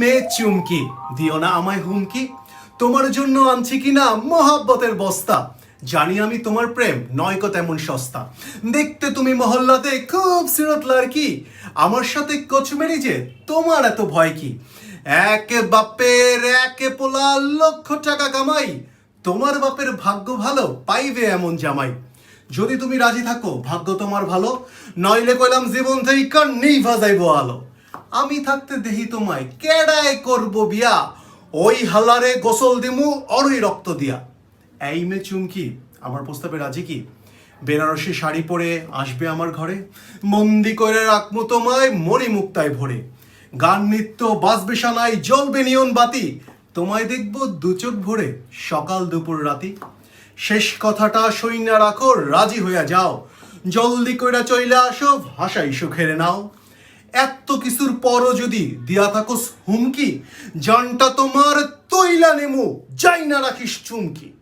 মে চুমকি। দিও না আমায় হুমকি। তোমার জন্য আনছি কিনা মহাব্বতের বস্তা। জানি আমি তোমার প্রেম, নয়কো তেমন সস্তা। দেখতে তুমি মহল্লাতে খুব সিরত লারকি। আমার সাথে কচমেরি যে, তোমার এত ভয় কি? এক বাপের এক পোলা লক্ষ টাকা কামাই। তোমার বাপের ভাগ্য ভালো, পাইবে এমন জামাই। যদি তুমি রাজি থাকো, ভাগ্য তোমার ভালো। নইলে কইলাম জীবন থেকে কান্নেই ভাজাইবো আলো। আমি থাকতে দেহি তোমায়, কেডায় করব বিয়া? ওই হালারে গোসল দিমু, অরই রক্ত দিয়া। এই মে চুমকি, আমার প্রস্তাবে রাজি কি? বেনারসি শাড়ি পরে আসবে আমার ঘরে, মন্দি করে রাখমু তোমায় মরি মুক্তায় ভরে। গান নৃত্য বাজবে সানাই জ্বলবে নিয়ন বাতি, তোমায় দেখব দু চোখ ভরে সকাল দুপুর রাতি। শেষ কথাটা সৈন্য রাখো, রাজি হইয়া যাও। জলদি কইরা চইলা আসো ভাষাই সুখের নাও। এত কিছুর পরও যদি দিয়া থাকোস হুমকি, জানটা তোমার তৈলা নেমো, যাই না রাখিস চুমকি।